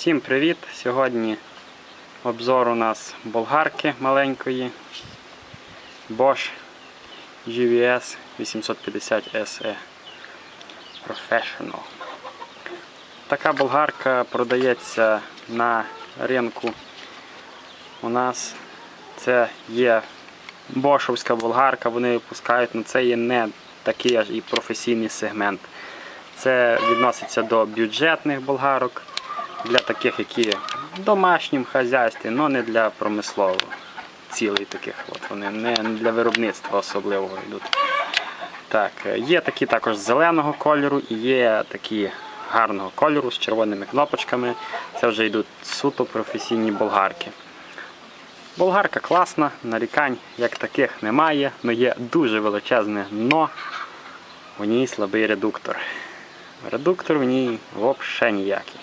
Всім привіт! Сьогодні обзор у нас болгарки маленької Bosch GVS 850 SE Professional. Така болгарка продається на ринку. У нас це є бошовська болгарка, вони випускають, але це є не такий аж і професійний сегмент. Це відноситься до бюджетних болгарок, для таких, які в домашньому хазяйстві, але не для промислового цілей таких. От вони не для виробництва особливого йдуть. Так, е, є такі також зеленого кольору і є такі гарного кольору з червоними кнопочками. Це вже йдуть суто професійні болгарки. Болгарка класна, нарікань як таких немає, але є дуже величезне но. У ній слабий редуктор. Редуктор в ній взагалі ніякий.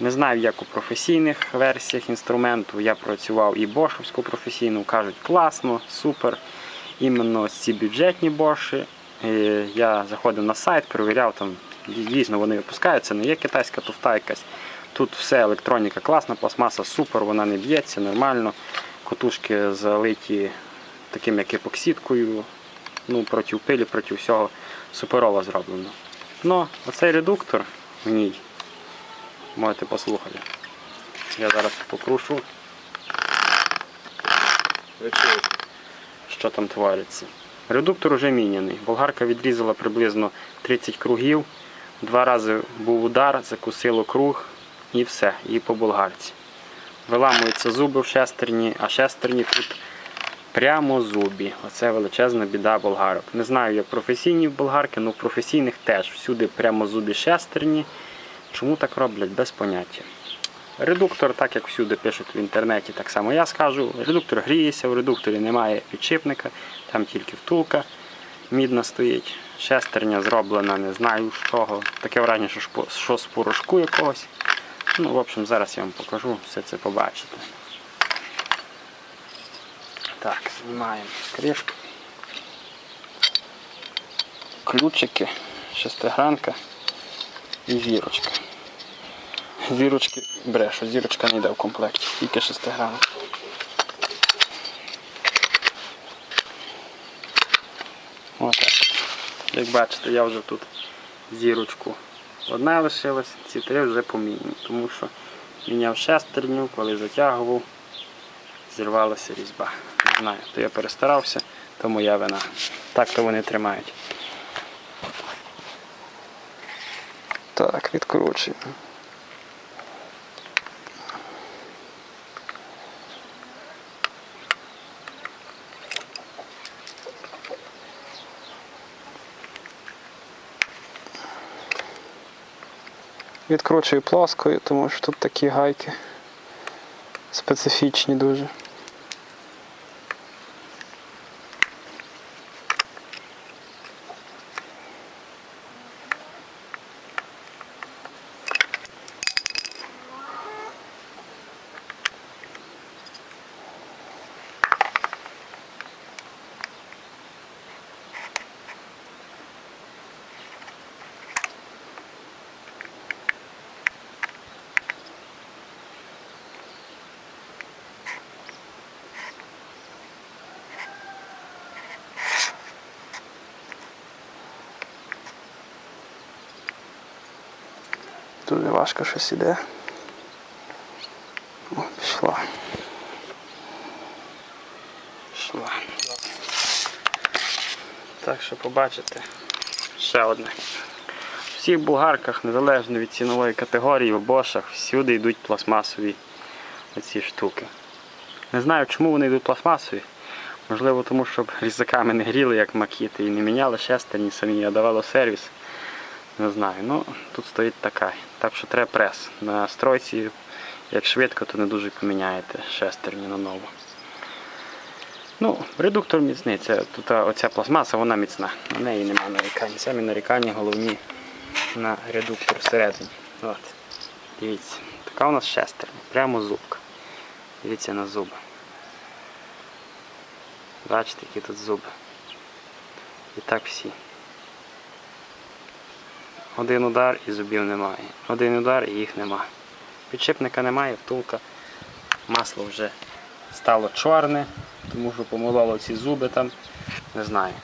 Не знаю, як у професійних версіях інструменту. Я працював і бошовську професійну, кажуть, класно, супер. Іменно ці бюджетні боші. Я заходив на сайт, перевіряв, там дійсно вони випускаються, не є китайська туфта якась. Тут все електроніка класна, пластмаса супер, вона не б'ється, нормально. Котушки залиті таким як епоксидкою, ну, проти пилі, проти всього суперово зроблено. Ну, оцей редуктор в ній можете послухати. Я зараз покрушу, що там твориться. Редуктор вже міняний. Болгарка відрізала приблизно 30 кругів. Два рази був удар, закусило круг і все, і по болгарці. Виламуються зуби в шестерні, а шестерні тут прямо зубі. Оце величезна біда болгарок. Не знаю, як професійні болгарки, але в професійних теж. Всюди прямо зубі шестерні. Чому так роблять, без поняття. Редуктор, так як всюди пишуть в інтернеті, так само я скажу. Редуктор гріється, в редукторі немає підшипника, там тільки втулка мідна стоїть. Шестерня зроблена, не знаю з чого. Таке враження, що, що з порошку якогось. Ну, в общем, зараз я вам покажу, все це побачите. Так, знімаємо кришку. Ключики, шестигранка і зірочка. Зірочки брешу, зірочка не йде в комплекті, тільки шестигранка. Отак. Як бачите, я вже тут зірочку одна лишилась, ці три вже поміняні, тому що міняв шестерню, коли затягував, зірвалася різьба. Не знаю, то я перестарався, то моя вина. Так то вони тримають. Так, відкручуємо. Відкручую плоскою, тому що тут такі гайки специфічні дуже. Дуже важко щось іде. О, пішла. Пішла. Так що побачите. Ще одне. В всіх булгарках, незалежно від цінової категорії, в бошах, всюди йдуть пластмасові оці штуки. Не знаю, чому вони йдуть пластмасові. Можливо, тому щоб різаками не гріли, як макіти, і не міняли шестерні самі, а давало сервіс. Не знаю. Ну, тут стоїть така. Так що треба прес. На стройці, як швидко, то не дуже поміняєте шестерні на нову. Ну, редуктор міцний. Це, тут оця пластмаса, вона міцна. На неї немає нарікань. Самі нарікання головні на редуктор всередині. От. Дивіться. Така у нас шестерня. Прямо зубка. Дивіться на зуби. Бачите, які тут зуби. І так всі. Один удар і зубів немає. Один удар і їх нема. Підшипника немає, втулка. Масло вже стало чорне, тому що помололо ці зуби там. Не знаю.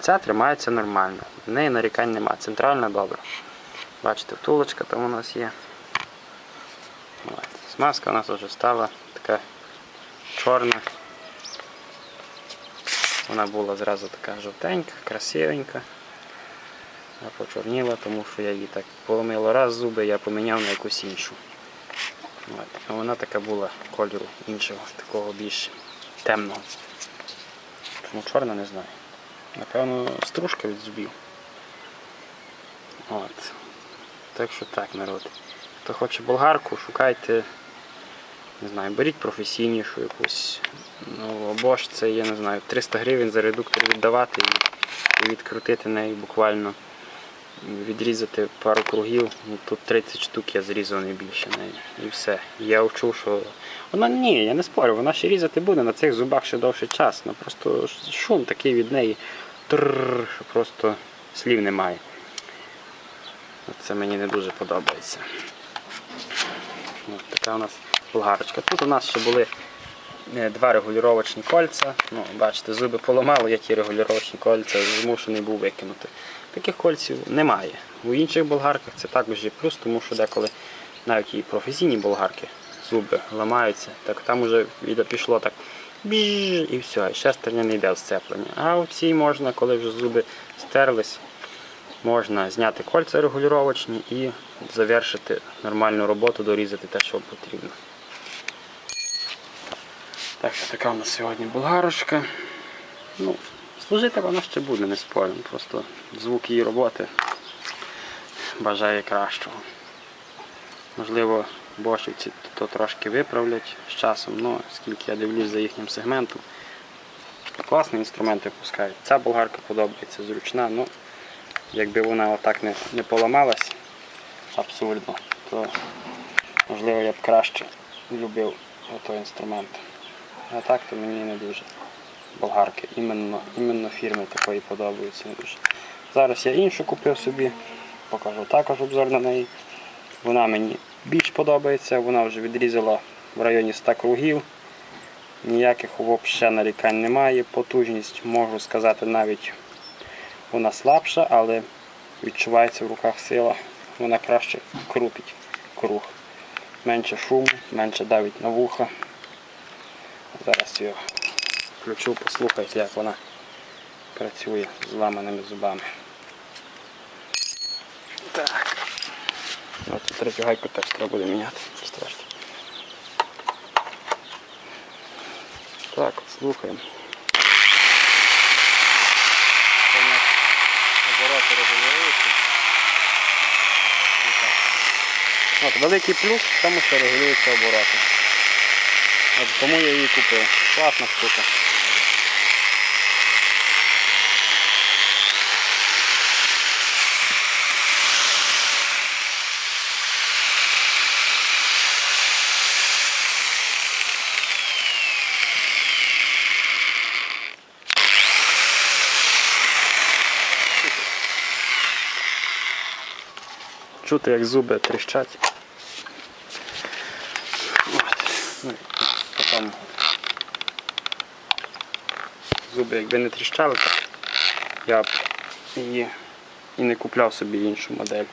Ця тримається нормально. В неї нарікань нема. Центральна добра. Бачите, втулочка там у нас є. Смазка у нас вже стала така чорна. Вона була зразу така жовтенька, красивенька. А почорніла, тому що я її так поломило раз зуби, я поміняв на якусь іншу. От. Вона така була кольору іншого, такого більш темного. Чому чорна, не знаю. Напевно, стружка від зубів. От. Так що так, народ. Хто хоче болгарку, шукайте, не знаю, беріть професійнішу якусь. Ну, або ж це, я не знаю, 300 гривень за редуктор віддавати і відкрутити неї буквально. Відрізати пару кругів, ну тут 30 штук я зрізав не більше неї. І все. Я вчув, що. Вона ні, я не спорю, вона ще різати буде на цих зубах ще довший час. Ну просто шум такий від неї. Трррр, що просто слів немає. Це мені не дуже подобається. Ось така у нас болгарочка. Тут у нас ще були е, два регулювачні кольця. Ну, бачите, зуби поламало, я ті регулювачні кольця змушений був викинути. Таких кольців немає. У інших болгарках це також є плюс, тому що деколи навіть і професійні болгарки зуби ламаються, так там вже пішло так біж і все, і шестерня не йде в сцеплення. А у цій можна, коли вже зуби стерлись, можна зняти кольця регулювачні і завершити нормальну роботу, дорізати те, що потрібно. Так що така у нас сьогодні болгарочка. Ну, служити вона ще буде, не спорю. Просто звук її роботи бажає кращого. Можливо, бошівці то трошки виправлять з часом, але скільки я дивлюсь за їхнім сегментом. Класні інструменти пускають. Ця болгарка подобається, зручна, ну якби вона отак не, не поламалась абсурдно, то можливо я б краще любив той інструмент. А так то мені не дуже болгарки. Іменно, іменно фірми такої подобаються. Зараз я іншу купив собі, покажу також обзор на неї. Вона мені більш подобається, вона вже відрізала в районі 100 кругів. Ніяких взагалі нарікань немає. Потужність, можу сказати, навіть вона слабша, але відчувається в руках сила. Вона краще крутить круг. Менше шуму, менше давить на вуха. Зараз його включу, послухайте, як вона працює з зламаними зубами. Так. Ось цю третю гайку теж треба буде міняти. Страшно. Так, от слухаємо. Це регулюються. От, великий плюс тому, що регулюються обороти. От тому я її купив. Класна штука. Чути, як зуби тріщать. Ну, Потім зуби якби не тріщали, я б її і не купляв собі іншу модель.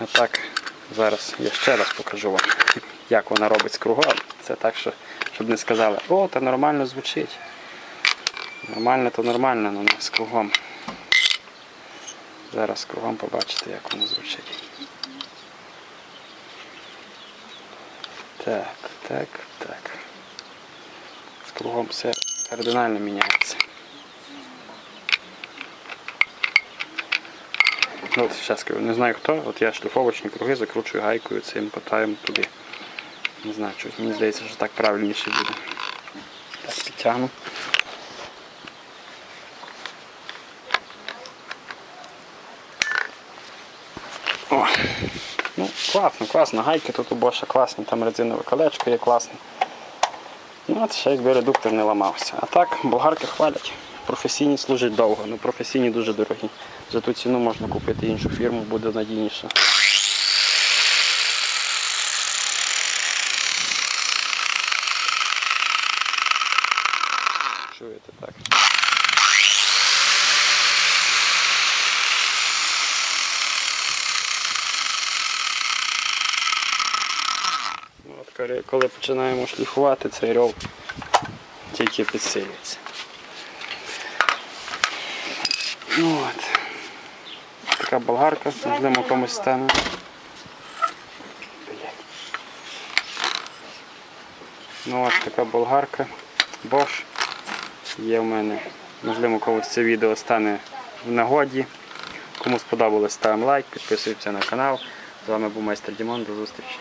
А так, зараз я ще раз покажу вам, як вона робить з кругом. Це так, що, щоб не сказали, о, та нормально звучить. Нормально то нормально, але не з кругом. Зараз кругом побачите, як воно звучить. Так, так, так. З кругом все кардинально міняється. От зараз кажу, не знаю хто, от я шліфовочні круги закручую гайкою цим потаєм туди. Не знаю, щось, мені здається, що так правильніше буде. Так, підтягну. класно, класно, гайки тут у Боша класні, там резинове колечко є класне. Ну, а це Ще якби редуктор не ламався. А так, болгарки хвалять. Професійні служать довго, але професійні дуже дорогі. За ту ціну можна купити іншу фірму, буде надійніше. Чуєте так? Коли- починаємо шліфувати, цей ров тільки підсилюється. Ну от. Така болгарка, можливо комусь стане. Ну от така болгарка. Bosch. Є в мене. Можливо, комусь це відео стане в нагоді. Кому сподобалось, ставимо лайк, підписуємося на канал. З вами був майстер Дімон. До зустрічі.